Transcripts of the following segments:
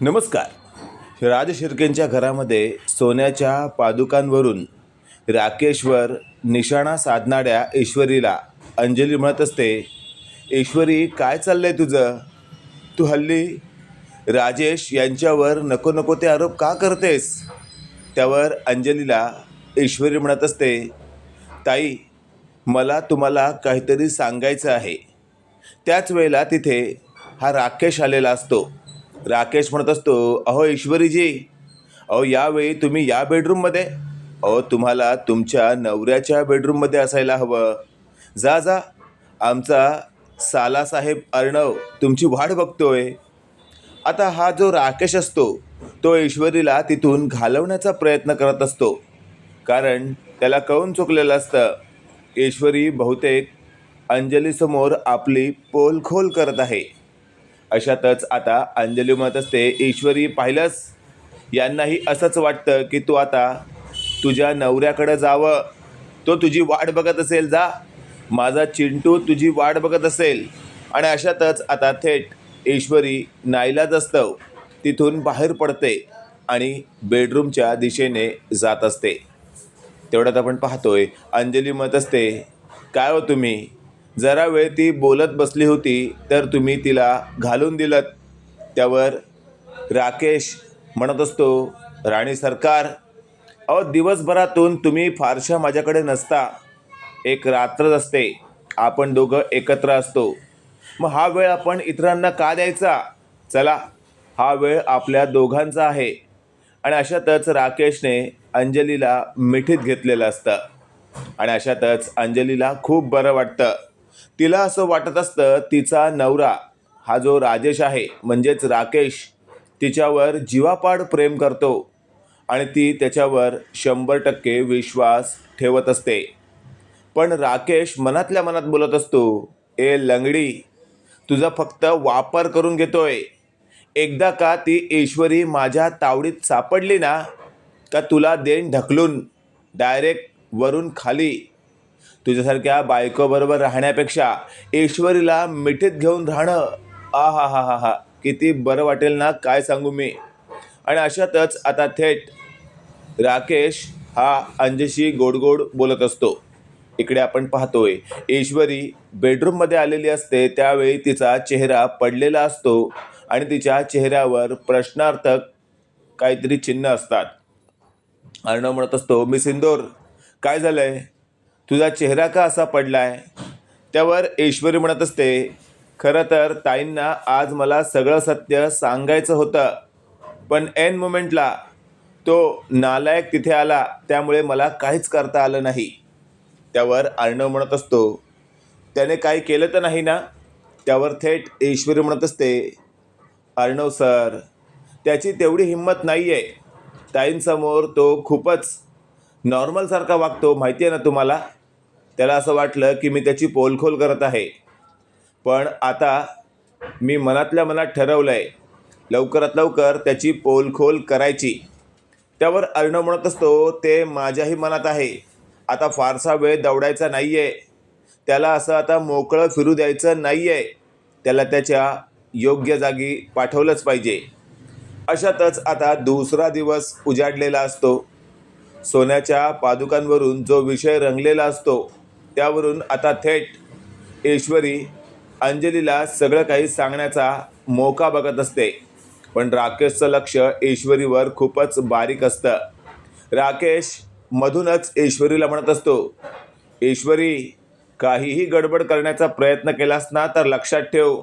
नमस्कार. राज शिर्केंच्या घरामध्ये सोन्याच्या पादुकांवरून राकेशवर निशाणा साधणाऱ्या ईश्वरीला अंजली म्हणत असते ईश्वरी काय चाललंय तुझं? तू हल्ली राजेश यांच्यावर नको नको ते आरोप का करतेस? त्यावर अंजलीला ईश्वरी म्हणत असते ताई मला तुम्हाला काहीतरी सांगायचं आहे. त्याच वेळेला तिथे हा राकेश आलेला असतो. राकेश म्हणत असतो अहो ईश्वरीजी अहो यावेळी तुम्ही या बेडरूममध्ये? अहो तुम्हाला तुमच्या नवऱ्याच्या बेडरूममध्ये असायला हवं. जा जा आमचा सालासाहेब अर्णव तुमची वाट बघतोय. आता हा जो राकेश असतो तो ईश्वरीला तिथून घालवण्याचा प्रयत्न करत असतो. कारण त्याला कळून चुकलेलं असतं ईश्वरी बहुतेक अंजलीसमोर आपली पोलखोल करत आहे. अशातच आता अंजली म्हणत असते ईश्वरी पाहिलंस? यांनाही असंच वाटतं की तू आता तुझ्या नवऱ्याकडं जावं. तो तुझी वाट बघत असेल जा. माझा चिंटू तुझी वाट बघत असेल. आणि अशातच आता थेट ईश्वरी नाईलाज असतं. तिथून बाहेर पडते आणि बेडरूमच्या दिशेने जात असते. तेवढ्यात आपण पाहतोय अंजली मत असते काय हो तुम्ही? जरा वेळ ती बोलत बसली होती तर तुम्ही तिला घालून दिलं त्यावर राकेश म्हणत असतो राणी सरकार अहो दिवसभरातून तुम्ही फारशा माझ्याकडे नसता. एक रात्रच असते. आपण दोघं एकत्र असतो. मग हा वेळ आपण इतरांना का द्यायचा? चला हा वेळ आपल्या दोघांचा आहे. आणि अशातच राकेशने अंजलीला मिठीत घेतलेलं असतं. आणि अशातच अंजलीला खूप बरं वाटतं. तिला असं वाटत असतं तिचा नवरा हा जो राजेश आहे म्हणजेच राकेश तिच्यावर जीवापाड प्रेम करतो आणि ती त्याच्यावर शंभर टक्के विश्वास ठेवत असते. पण राकेश मनातल्या मनात बोलत असतो ए लंगडी तुझा फक्त वापर करून घेतोय. एकदा का ती ईश्वरी माझ्या तावडीत सापडली ना का तुला देण ढकलून डायरेक्ट वरून खाली तुझ्यासारख्या बायकोबरोबर राहण्यापेक्षा ईश्वरीला मिठीत घेऊन राहणं आ हा हा हा हा किती बरं वाटेल ना काय सांगू मी? आणि अशातच आता थेट राकेश हा अंजशी गोडगोड बोलत असतो. इकडे आपण पाहतोय ईश्वरी बेडरूममध्ये आलेली असते त्यावेळी तिचा चेहरा पडलेला असतो आणि तिच्या चेहऱ्यावर प्रश्नार्थक काहीतरी चिन्ह असतात. अर्णव म्हणत असतो मी सिंदोर काय झालंय? तुझा चेहरा का असा पडला आहे त्यावर ऐश्वरी म्हणत असते खरं तर ताईंना आज मला सगळं सत्य सांगायचं होतं पण एन मोमेंटला तो नालायक तिथे आला त्यामुळे मला काहीच करता आलं नाही. त्यावर अर्णव म्हणत असतो त्याने काही केलं तर नाही ना? त्यावर थेट ईश्वरी म्हणत असते अर्णव सर त्याची तेवढी हिंमत नाही आहे ताईंसमोर तो खूपच नॉर्मलसारखा वागतो माहिती आहे ना तुम्हाला? त्याला असं वाटलं की मी त्याची पोलखोल करत आहे. पण आता मी मनातल्या मनात ठरवलं आहे लवकरात लवकर त्याची पोलखोल करायची. त्यावर अर्णव म्हणत असतो ते माझ्याही मनात आहे. आता फारसा वेळ दौडायचा नाही आहे त्याला असं आता मोकळं फिरू द्यायचं नाही आहे त्याला त्याच्या योग्य जागी पाठवलंच पाहिजे. अशातच आता दुसरा दिवस उजाडलेला असतो. सोन्याच्या पादुकांवरून जो विषय रंगलेला असतो त्यावरून आता थेट ईश्वरी अंजलीला सगळं काही सांगण्याचा मोका बघत असते. पण राकेशचं लक्ष ईश्वरीवर खूपच बारीक असतं. राकेश मधूनच ईश्वरीला म्हणत असतो ईश्वरी काहीही गडबड करण्याचा प्रयत्न केलास ना तर लक्षात ठेव.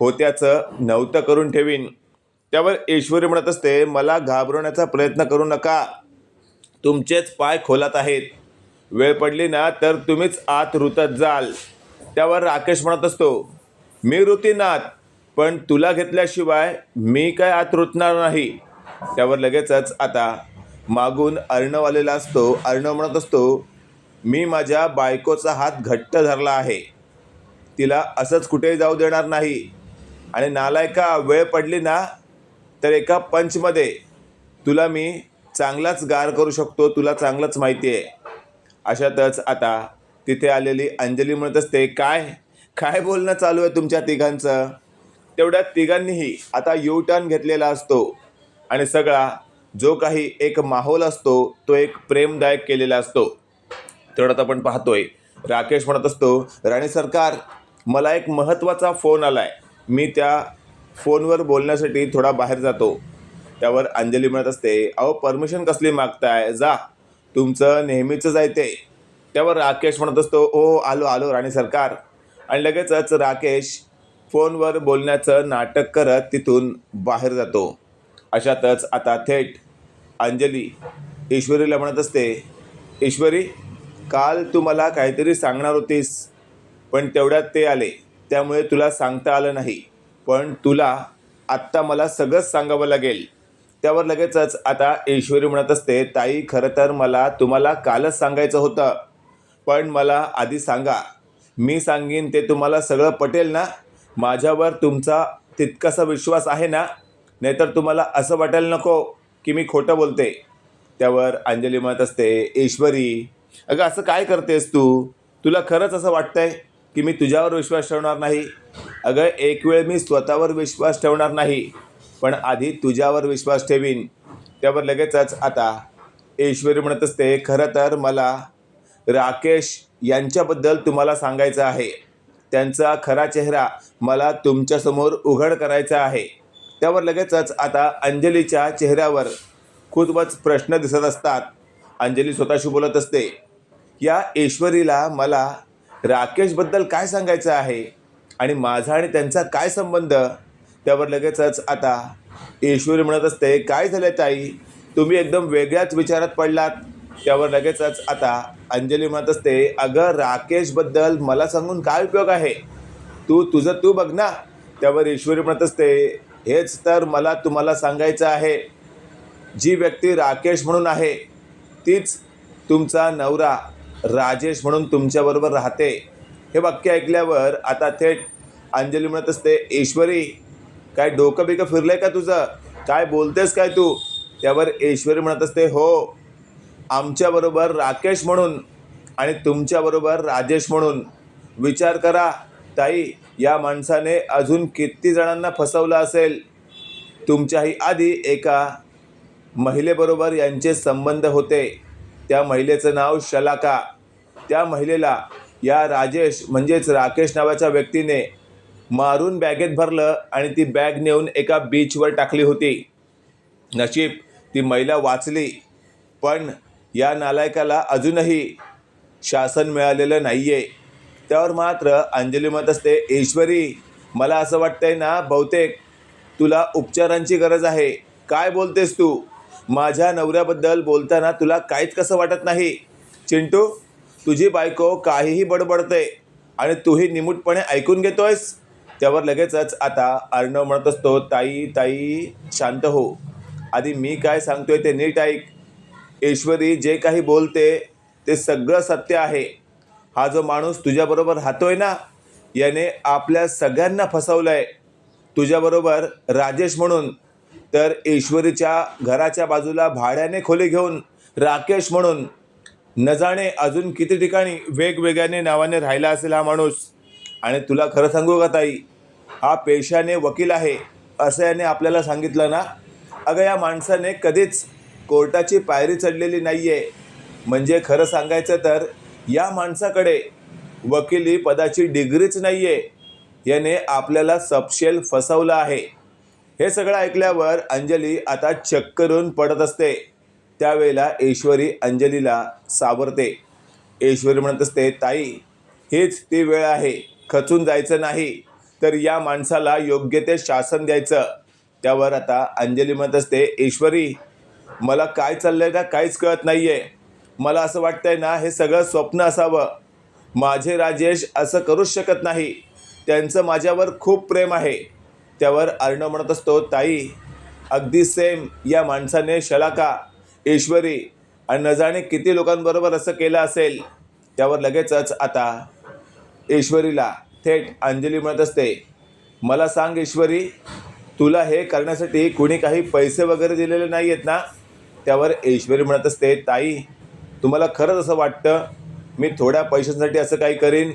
होत्याचं नव्हतं करून ठेवीन. त्यावर ईश्वरी म्हणत असते मला घाबरवण्याचा प्रयत्न करू नका. तुमचेच पाय खोलात आहेत. वेळ पडली ना तर तुम्हीच आत रुतत जाल. त्यावर राकेश म्हणत असतो मी रुतीनात पण तुला घेतल्याशिवाय मी काय आत रुतणार नाही. त्यावर लगेचच आता मागून अर्णव आलेला असतो अर्णव म्हणत असतो मी माझ्या बायकोचा हात घट्ट धरला आहे. तिला असंच कुठेही जाऊ देणार नाही. आणि नालायका वेळ पडली ना तर एका पंचमध्ये तुला मी चांगलाच गार करू शकतो तुला चांगलंच माहिती आहे. अशातच आता तिथे आलेली अंजली म्हणत असते काय? काय बोलणं चालू आहे तुमच्या तिघांचं? तेवढ्या तिघांनीही आता यू टर्न घेतलेला असतो. आणि सगळा जो काही एक माहोल असतो तो एक प्रेमदायक केलेला असतो. तेवढ्यात आपण पाहतोय राकेश म्हणत असतो राणे सरकार मला एक महत्त्वाचा फोन आला आहे मी त्या फोनवर बोलण्यासाठी थोडा बाहेर जातो. त्यावर अंजली म्हणत असते अहो परमिशन कसली मागताय? जा. तुमचं नेहमीचंच आहे ते. त्यावर राकेश म्हणत असतो ओ आलो आलो राणे सरकार. आणि लगेचच राकेश फोनवर बोलण्याचं नाटक करत तिथून बाहेर जातो. अशातच आता थेट अंजली ईश्वरीला म्हणत असते ईश्वरी काल तू मला काहीतरी सांगणार होतीस पण तेवढ्यात ते आले. त्यामुळे तुला सांगता आलं नाही. पण तुला आत्ता मला सगळंच सांगावं लागेल. त्यावर लगेचच आता ईश्वरी म्हणत असते ताई खरं तर मला तुम्हाला कालच सांगायचं होतं पण मला आधी सांगा. मी सांगीन ते तुम्हाला सगळं पटेल ना? माझ्यावर तुमचा तितकासा विश्वास आहे ना? नाहीतर तुम्हाला असं वाटायला नको की मी खोटं बोलते. त्यावर अंजली म्हणत असते ईश्वरी अगं असं काय करतेस तू? तुला खरंच असं वाटतंय की मी तुझ्यावर विश्वास ठेवणार नाही? अगं एक वेळ मी स्वतःवर विश्वास ठेवणार नाही. पण आधी तुझ्यावर विश्वास ठेवीन. त्यावर लगेचच आता ईश्वरी म्हणत असते खरं तर मला राकेश यांच्याबद्दल तुम्हाला सांगायचं आहे. त्यांचा खरा चेहरा मला तुमच्यासमोर उघड करायचा आहे. त्यावर लगेचच आता अंजलीच्या चेहऱ्यावर खूपच प्रश्न दिसत असतात. अंजली स्वतःशी बोलत असते या ईश्वरीला मला राकेशबद्दल काय सांगायचं आहे? आणि माझा आणि त्यांचा काय संबंध? त्यावर लगेचच आता ईश्वरी म्हणत असते काय झालं ताई? तुम्ही एकदम वेगळ्याच विचारात पडलात. त्यावर लगेचच आता अंजली म्हणत असते अगं राकेशबद्दल मला सांगून काय उपयोग आहे? तू तुझं तू बघ ना. त्यावर ईश्वरी म्हणत असते हेच तर मला तुम्हाला सांगायचं आहे. जी व्यक्ती राकेश म्हणून आहे तीच तुमचा नवरा राजेश म्हणून तुमच्याबरोबर राहते. हे वाक्य ऐकल्यावर आता थेट अंजली म्हणत असते ईश्वरी काय डोकं बिकं फिरलंय का तुझं? काय बोलतेस काय तू? त्यावर ऐश्वरी म्हणत असते हो आमच्याबरोबर राकेश म्हणून आणि तुमच्याबरोबर राजेश म्हणून. विचार करा ताई या माणसाने अजून किती जणांना फसवलं असेल? तुमच्याही आधी एका महिलेबरोबर यांचे संबंध होते. त्या महिलेचं नाव शलाका. त्या महिलेला या राजेश म्हणजेच राकेश नावाच्या व्यक्तीने मारून बॅगेत भरलं आणि ती बॅग नेऊन एका बीचवर टाकली होती. नशीब ती महिला वाचली. पण या नालायकाला अजूनही शासन मिळालेलं नाही आहे त्यावर मात्र अंजली म्हणत असते ईश्वरी मला असं वाटतंय ना बहुतेक तुला उपचारांची गरज आहे. काय बोलतेस तू? माझ्या नवऱ्याबद्दल बोलताना तुला काहीच कसं वाटत नाही. चिंटू तुझी बायको काहीही बडबडते आणि तूही निमूटपणे ऐकून घेतोयस? त्यावर लगेचच आता अर्णव म्हणत असतो ताई ताई शांत हो. आधी मी काय सांगतोय ते नीट ऐक. ईश्वरी जे काही बोलते ते सगळं सत्य आहे. हा जो माणूस तुझ्याबरोबर राहतोय ना याने आपल्या सगळ्यांना फसवलं आहे तुझ्याबरोबर राजेश म्हणून तर ईश्वरीच्या घराच्या बाजूला भाड्याने खोली घेऊन राकेश म्हणून. न जाणे अजून किती ठिकाणी वेगवेगळ्याने नावाने राहिला असेल हा माणूस. आणि तुला खरं सांगू का ताई? हा पेशाने वकील आहे असं याने आपल्याला सांगितलं ना? अगं या माणसाने कधीच कोर्टाची पायरी चढलेली नाही आहे म्हणजे खरं सांगायचं तर या माणसाकडे वकिली पदाची डिग्रीच नाही आहे याने आपल्याला सपशेल फसवलं आहे. हे सगळं ऐकल्यावर अंजली आता चक्करून पडत असते. त्यावेळेला ईश्वरी अंजलीला सावरते. ईश्वरी म्हणत असते ताई हीच ती वेळ आहे. खचून जायचं नाही. तर या माणसाला योग्य ते शासन द्यायचं. त्यावर आता अंजली म्हणत असते ईश्वरी मला काय चाललं आहे ना काहीच कळत नाही आहे मला असं वाटतंय ना हे सगळं स्वप्न असावं. माझे राजेश असं करूच शकत नाही. त्यांचं माझ्यावर खूप प्रेम आहे. त्यावर अर्णव म्हणत असतो ताई अगदी सेम या माणसाने शलाका ईश्वरी आणि न जाणे किती लोकांबरोबर असं केलं असेल? त्यावर लगेचच आता ईश्वरीला थेट अंजली म्हणत असते मला सांग ईश्वरी तुला हे करण्यासाठी कुणी काही पैसे वगैरे दिलेले नाही आहेत ना? त्यावर ईश्वरी म्हणत असते ताई तुम्हाला खरंच असं वाटतं? मी थोड्या पैशांसाठी असं काही करीन?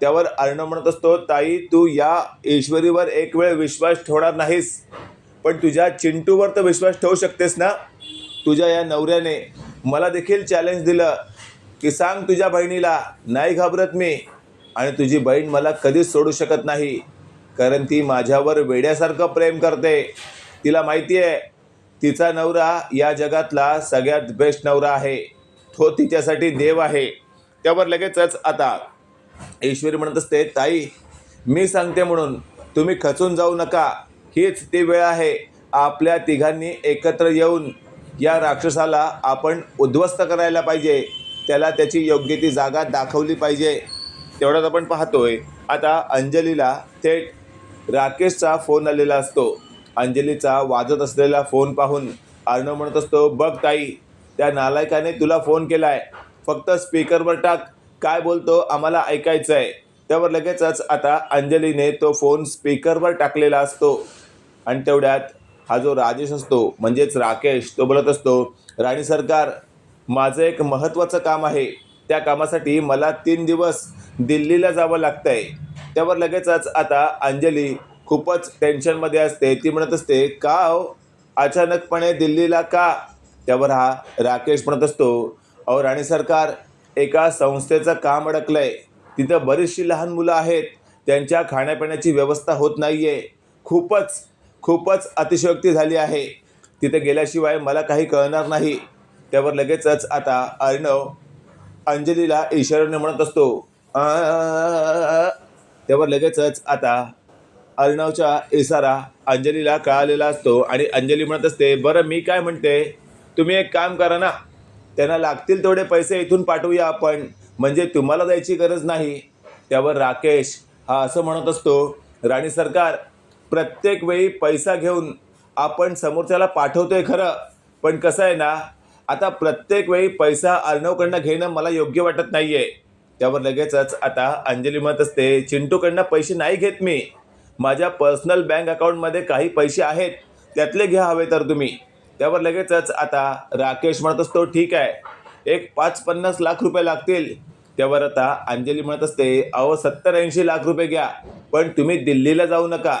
त्यावर अर्णव म्हणत असतो ताई तू या ईश्वरीवर एक वेळ विश्वास ठेवणार नाहीस पण तुझ्या चिंटूवर तर विश्वास ठेवू शकतेस ना? तुझ्या या नवऱ्याने मला देखील चॅलेंज दिलं की सांग तुझ्या बहिणीला नाही घाबरत मी आणि तुझी बहीण मला कधीच सोडू शकत नाही कारण ती माझ्यावर वेड्यासारखं प्रेम करते. तिला माहिती आहे तिचा नवरा या जगातला सगळ्यात बेस्ट नवरा आहे. तो तिच्यासाठी देव आहे. त्यावर लगेचच आता ईश्वरी म्हणत असते ताई मी सांगते म्हणून तुम्ही खचून जाऊ नका. हीच ती वेळ आहे. आपल्या तिघांनी एकत्र येऊन या राक्षसाला आपण उद्ध्वस्त करायला पाहिजे. त्याला त्याची योग्य ती जागा दाखवली पाहिजे. तेवढ्यात आपण पाहतोय आता अंजलीला थेट राकेशचा फोन आलेला असतो. अंजलीचा वाजत असलेला फोन पाहून अर्णव म्हणत असतो बघ ताई त्या नालायकाने तुला फोन केलाय. फक्त स्पीकरवर टाक. काय बोलतो आम्हाला ऐकायचं आहे त्यावर लगेचच आता अंजलीने तो फोन स्पीकरवर टाकलेला असतो. आणि तेवढ्यात हा जो राजेश असतो म्हणजेच राकेश तो बोलत असतो राणी सरकार माझं एक महत्त्वाचं काम आहे. त्या कामासाठी मला तीन दिवस दिल्लीला जावं लागतं आहे त्यावर लगेचच आता अंजली खूपच टेन्शनमध्ये असते. ती म्हणत असते का हो? अचानकपणे दिल्लीला का? त्यावर हा राकेश म्हणत असतो अहो राणी सरकार एका संस्थेचं काम अडकलं आहे तिथं बरीचशी लहान मुलं आहेत. त्यांच्या खाण्यापिण्याची व्यवस्था होत नाही आहे खूपच खूपच अतिशयोक्ती झाली आहे. तिथे गेल्याशिवाय मला काही कळणार नाही. त्यावर लगेचच आता अर्णव अंजलीला ईश्वराने म्हणत असतो तेव्हा त्यावर लगेचच आता अर्णवचा इशारा अंजलीला कळालेला असतो आणि अंजली म्हणत असते बरं मी काय म्हणते? तुम्ही एक काम करा ना. त्यांना लागतील तेवढे पैसे इथून पाठवूया आपण. म्हणजे तुम्हाला जायची गरज नाही. त्यावर राकेश हा असं म्हणत असतो राणी सरकार प्रत्येक वेळी पैसा घेऊन आपण समोरच्याला पाठवतोय खरं. पण कसं आहे ना आता प्रत्येक वेळी पैसा अर्णवकडनं घेणं मला योग्य वाटत नाही आहे त्यावर लगेचच आता अंजली म्हणत असते चिंटूकडनं पैसे नाही घेत मी. माझ्या पर्सनल बँक अकाउंटमध्ये काही पैसे आहेत त्यातले घ्या हवे तर तुम्ही. त्यावर लगेचच आता राकेश म्हणत असतो ठीक आहे. एक पाच पन्नास लाख रुपये लागतील. त्यावर आता अंजली म्हणत असते अहो सत्तर ऐंशी लाख रुपये घ्या पण तुम्ही दिल्लीला जाऊ नका.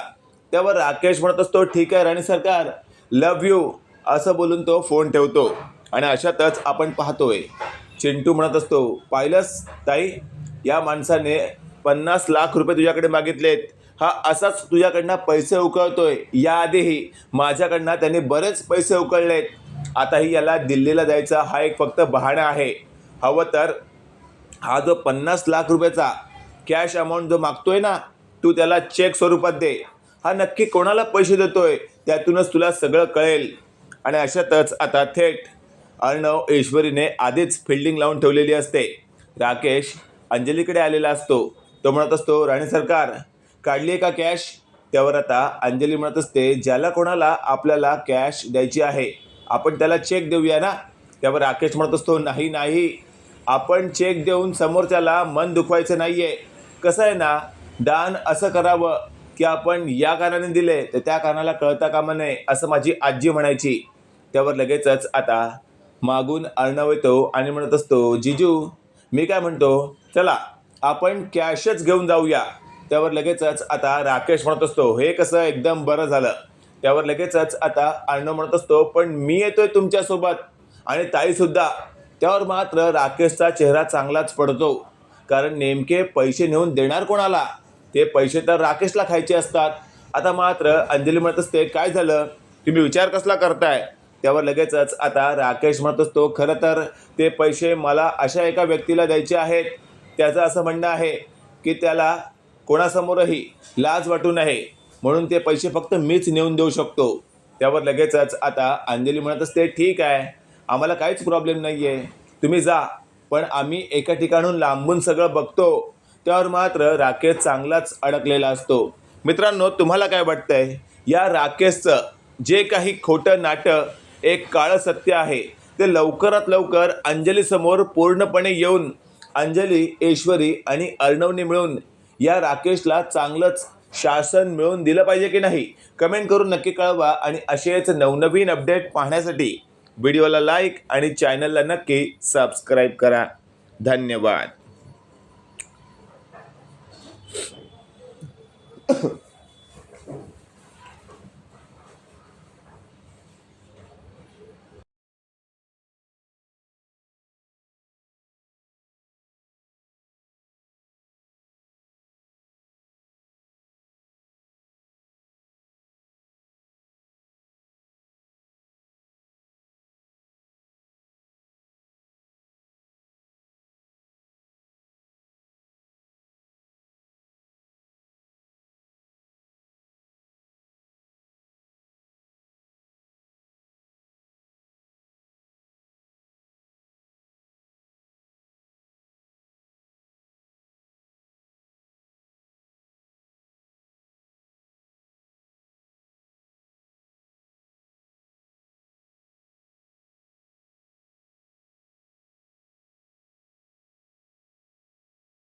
त्यावर राकेश म्हणत असतो ठीक आहे राणी सरकार. लव यू असं बोलून तो फोन ठेवतो. आणि अशातच आपण पाहतोय चिंटू म्हणत असतो पाहिलंस ताई या माणसाने पन्नास लाख रुपये तुझ्याकडे मागितलेत. हा असाच तुझ्याकडनं पैसे उकळतोय. याआधीही माझ्याकडनं त्याने बरेच पैसे उकळलेत. आताही याला दिल्लीला जायचा हा एक फक्त बहाणा आहे. हवं तर हा जो पन्नास लाख रुपयाचा कॅश अमाऊंट जो मागतोय ना तू त्याला चेक स्वरूपात दे. हा नक्की कोणाला पैसे देतोय? त्यातूनच तुला सगळं कळेल. आणि अशातच आता थेट अर्णव ईश्वरीने आधीच फिल्डिंग लावून ठेवलेली असते. राकेश अंजलीकडे आलेला असतो. तो म्हणत असतो राणे सरकार काढली आहे का कॅश त्यावर आता अंजली म्हणत असते ज्याला कोणाला आपल्याला कॅश द्यायची आहे आपण त्याला चेक देऊया ना? त्यावर राकेश म्हणत असतो नाही नाही. आपण चेक देऊन समोरच्याला मन दुखवायचं नाही आहे कसं आहे ना दान असं करावं की आपण या कानाने दिले तर त्या कानाला कळता कामा नये असं माझी आजी म्हणायची. त्यावर लगेचच आता मागून अर्णव येतो आणि म्हणत असतो जिजू मी काय म्हणतो? चला आपण कॅशच घेऊन जाऊया. त्यावर लगेचच आता राकेश म्हणत असतो हे कसं एकदम बरं झालं. त्यावर लगेचच आता अर्णव म्हणत असतो पण मी येतोय तुमच्यासोबत. आणि ताईसुद्धा त्यावर मात्र राकेशचा चेहरा चांगलाच पडतो कारण नेमके पैसे नेऊन देणार कोणाला? ते पैसे तर राकेशला खायचे असतात. आता मात्र अंजली म्हणत असते काय झालं? तुम्ही विचार कसला करताय? त्यावर लगेचच आता राकेश म्हणत असतो खरं तर ते पैसे मला अशा एका व्यक्तीला द्यायचे आहेत. त्याचं असं म्हणणं आहे की त्याला कोणासमोरही लाज वाटू नये. म्हणून ते पैसे फक्त मीच नेऊन देऊ शकतो. त्यावर लगेचच आता अंजली म्हणत असते ठीक आहे. आम्हाला काहीच प्रॉब्लेम नाही आहे तुम्ही जा. पण आम्ही एका ठिकाणून लांबून सगळं बघतो. त्यावर मात्र राकेश चांगलाच अडकलेला असतो. मित्रांनो तुम्हाला काय वाटतंय? या राकेशचं जे काही खोटं नाटक एक काळं सत्य आहे. ते लवकरात लवकर अंजलीसमोर पूर्णपणे येऊन अंजली ईश्वरी आणि अर्णवने मिळून या राकेशला चांगलंच शासन मिळवून दिलं पाहिजे की नाही? कमेंट करून नक्की कळवा आणि असेच नवनवीन अपडेट पाहण्यासाठी व्हिडिओला लाईक आणि चॅनलला नक्की सबस्क्राईब करा. धन्यवाद.